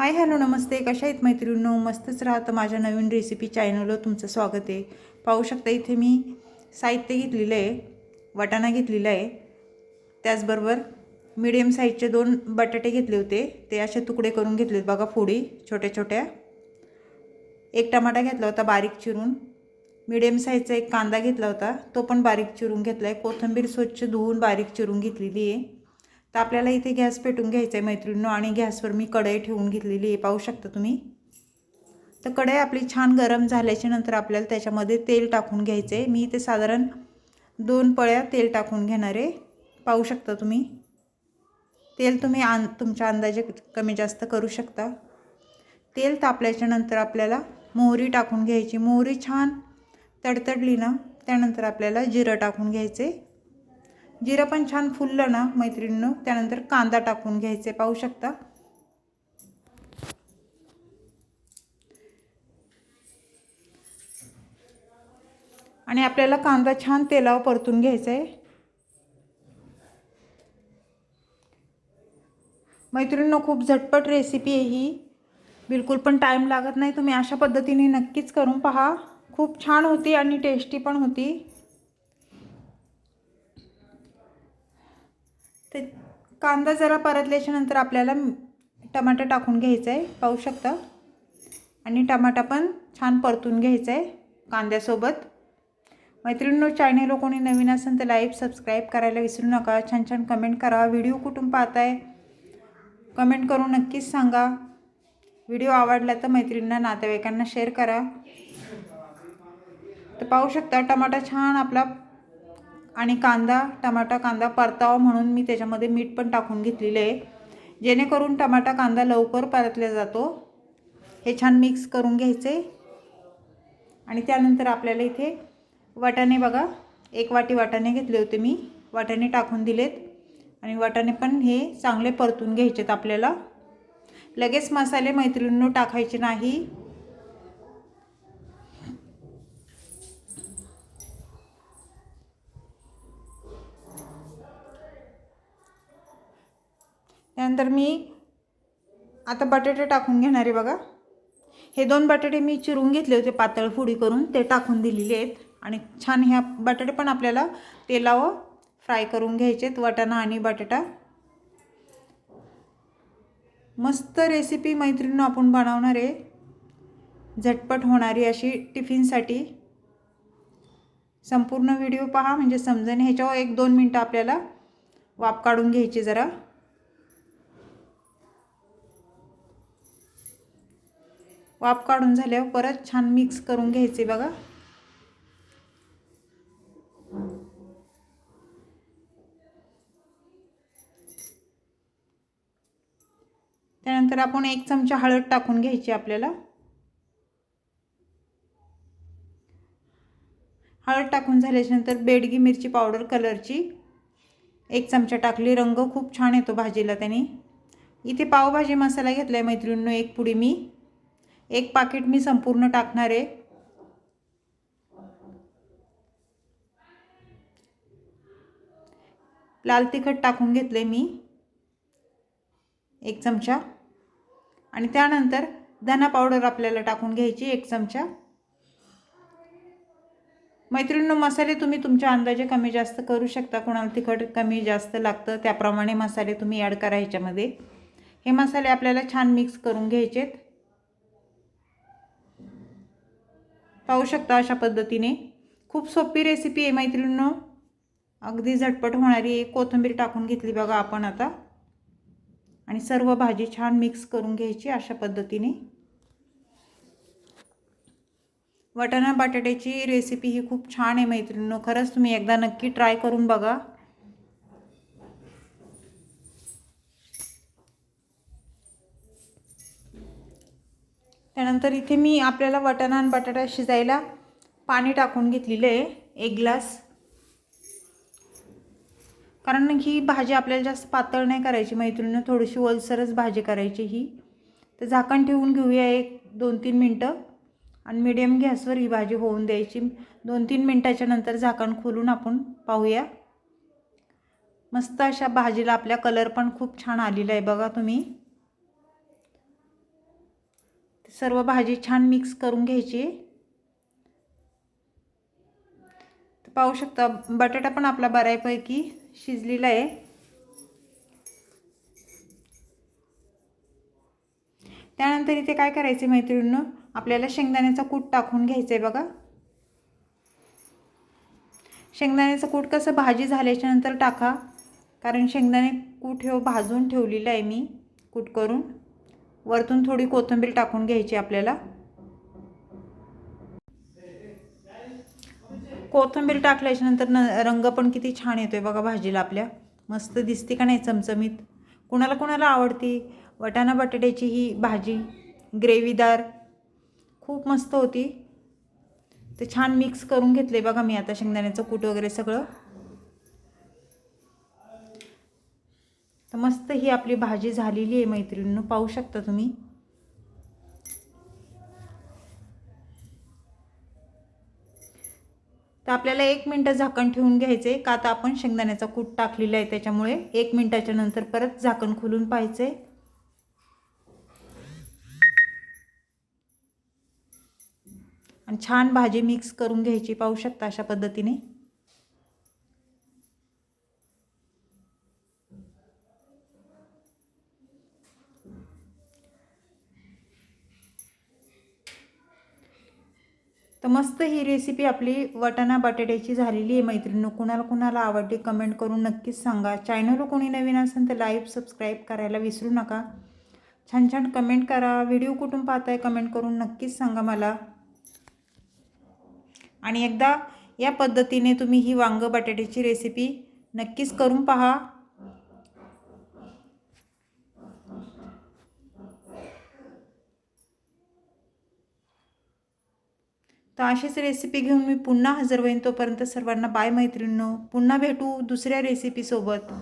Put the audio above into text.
Hi hello नमस्ते. कशा आहेत मैत्रिणींनो? मस्तच राहतं माझ्या नवीन रेसिपी चॅनलवर तुमचं स्वागत आहे. पाहू शकता इथे मी साहित्य घेतलेलं आहे वाटाणा घेतलेला आहे. त्याचबरोबर मिडियम साईजचे दोन बटाटे घेतले होते. ते असे तुकडे करून घेतलेत बघा फोडी छोट्या छोट्या. एक टमाटा घेतला होता बारीक चिरून. मिडियम साईजचा एक कांदा घेतला होता. तो पण बारीक चिरून घेतला आहे कोथिंबीर स्वच्छ धुवून बारीक चिरून घेतलेली आहे. तर आपल्याला इथे गॅस पेटून घ्यायचा आहे मैत्रिणींनो आणि गॅसवर मी कढई ठेवून घेतलेली आहे. पाहू शकता तुम्ही? तर कढई आपली छान गरम झाल्याच्यानंतर आपल्याला त्याच्यामध्ये तेल टाकून घ्यायचं आहे मी इथे साधारण दोन पळ्या तेल टाकून घेणार आहे. पाहू शकता तुम्ही? तेल तुम्ही आन तुमच्या अंदाजे कमी जास्त करू शकता. तेल तापल्याच्या नंतर आपल्याला मोहरी टाकून घ्यायची. मोहरी छान तडतडली ना त्यानंतर आपल्याला जिरं टाकून घ्यायचे जिरं पण छान फुललं ना मैत्रिणीनं त्यानंतर कांदा टाकून घ्यायचे पाहू शकता. आणि आपल्याला कांदा छान तेलावर परतून घ्यायचा आहे मैत्रिणींनो खूप झटपट रेसिपी आहे ही. बिलकुल पण टाईम लागत नाही. तुम्ही अशा पद्धतीने नक्कीच करून पहा. खूप छान होती आणि टेस्टी पण होती. ते कांदा जरा परतल्याच्या नंतर आपल्याला टमाटर टाकून घ्यायचं आहे पाहू शकता. आणि टमाटा पण छान परतून घ्यायचा आहे कांद्यासोबत. मैत्रिणींनो चॅनेल कोणी नवीन असेल तर लाईव्ह सबस्क्राईब करायला विसरू नका. छान छान कमेंट करा. व्हिडिओ कुठून पाहताय? कमेंट करून नक्कीच सांगा. व्हिडिओ आवडला तर मैत्रिणींना नातेवाईकांना शेअर करा. तर पाहू शकता टमाटा छान आपला आणि कांदा टमाटा कांदा परतावा म्हणून मी त्याच्यामध्ये मीठ पण टाकून घेतलेलं आहे. जेणेकरून टमाटा कांदा लवकर परतला जातो. हे छान मिक्स करून घ्यायचे. आणि त्यानंतर आपल्याला इथे वाटाणे बघा एक वाटी वाटाणे घेतले होते मी. वाटाणे टाकून दिलेत. आणि वाटाणे पण हे चांगले परतून घ्यायचेत आपल्याला. लगेच मसाले मैत्रिणींनो टाकायचे नाही. त्यानंतर मी आता बटाटे टाकून घेणार आहे बघा. हे दोन बटाटे मी चिरून घेतले होते पातळ फुडी करून ते टाकून दिलेले आहेत. आणि छान ह्या बटाटे पण आपल्याला तेलावर फ्राय करून घ्यायचेत वटाणा वाटाणा आणि बटाटा. मस्त रेसिपी मैत्रिणीनं आपण बनवणार आहे. झटपट होणारी अशी टिफिनसाठी. संपूर्ण व्हिडिओ पहा म्हणजे समजेन ह्याच्यावर एक दोन मिनटं आपल्याला वाफ काढून घ्यायची जरा. वाफ काढून झाल्यावर परत छान मिक्स करून घ्यायचे बघा. त्यानंतर आपण एक चमचा हळद टाकून घ्यायची आपल्याला. हळद टाकून झाल्याच्यानंतर बेडगी मिरची पावडर कलरची एक चमचा टाकली. रंग खूप छान येतो भाजीला त्याने. इथे पावभाजी मसाला घेतला आहे मैत्रिणींनो एक पुडी मी. एक पाकिट मी संपूर्ण टाकणार आहे. लाल तिखट टाकून घेतले मी. एक चमचा. आणि त्यानंतर धना पावडर आपल्याला टाकून घ्यायची एक चमचा. मैत्रिणीनं मसाले तुम्ही तुमच्या अंदाजे कमी जास्त करू शकता. कोणाला तिखट कमी जास्त लागतं त्याप्रमाणे मसाले तुम्ही ॲड करा ह्याच्यामध्ये. हे मसाले आपल्याला छान मिक्स करून घ्यायचेत. पाहू शकता अशा पद्धतीने. खूप सोपी रेसिपी आहे मैत्रिणींनो. अगदी झटपट होणारी एक कोथिंबीर टाकून घेतली बघा आपण आता. आणि सर्व भाजी छान मिक्स करून घ्यायची अशा पद्धतीने. वटाणा बटाट्याची रेसिपी ही खूप छान आहे मैत्रिणींनो. खरंच तुम्ही एकदा नक्की ट्राय करून बघा. त्यानंतर इथे मी आपल्याला वाटाणा आणि बटाटा शिजायला पाणी टाकून घेतलेलं आहे एक ग्लास. कारण ही भाजी आपल्याला जास्त पातळ नाही करायची मैत्रिणीनं थोडीशी ओलसरच भाजी करायची ही. तर झाकण ठेवून घेऊया एक दोन तीन मिनटं. आणि मिडियम गॅसवर ही भाजी होऊन द्यायची. दोन तीन मिनटाच्या नंतर झाकण खोलून आपण पाहूया. मस्त अशा भाजीला आपल्या कलर पण खूप छान आलेला आहे बघा तुम्ही. सर्व भाजी छान मिक्स करून घ्यायची. तर पाहू शकता बटाटा पण आपला बऱ्यापैकी शिजलेला आहे. त्यानंतर इथे काय करायचे मैत्रिणीनं आपल्याला शेंगदाण्याचा कूट टाकून घ्यायचं आहे बघा. शेंगदाण्याचं कूट कसं भाजी झाल्याच्यानंतर टाका कारण शेंगदाणे कूट हे भाजून ठेवलेलं आहे मी कूट करून. वरतून थोडी कोथिंबीर टाकून घ्यायची आपल्याला. कोथिंबीर टाकल्याच्या नंतर न रंग पण किती छान येतो आहे बघा भाजीला आपल्या. मस्त दिसते का नाही चमचमीत? कुणाला कुणाला आवडती? वटाणा बटाट्याची ही भाजी ग्रेव्हीदार खूप मस्त होती. ते छान मिक्स करून घेतले बघा मी आता शेंगदाण्याचं कूट वगैरे सगळं. तर मस्त ही आपली भाजी झालेली आहे मैत्रिणीनं. पाहू शकता तुम्ही. तर आपल्याला एक मिनटं झाकण ठेवून घ्यायचं आहे का आता आपण शेंगदाण्याचा कूट टाकलेला आहे त्याच्यामुळे एक मिनटाच्या नंतर परत झाकण खोलून पाहायचं आहे आणि छान भाजी मिक्स करून घ्यायची पाहू शकता अशा पद्धतीने. तर मस्त ही रेसिपी आपली वटाणा बटाट्याची झालेली आहे मैत्रिणी. कुणाला कुणाला आवडली कमेंट करून नक्कीच सांगा. चॅनलवर कोणी नवीन असेल तर लाईव्ह सबस्क्राईब करायला विसरू नका. छान छान कमेंट करा. व्हिडिओ कुठून पाहताय कमेंट करून नक्कीच सांगा मला. आणि एकदा या पद्धतीने तुम्ही ही वांग बटाट्याची रेसिपी नक्कीच करून पहा. तर अशीच रेसिपी घेऊन मी पुन्हा हजर होईन तोपर्यंत सर्वांना बाय मैत्रिणींनो. पुन्हा भेटू दुसऱ्या रेसिपीसोबत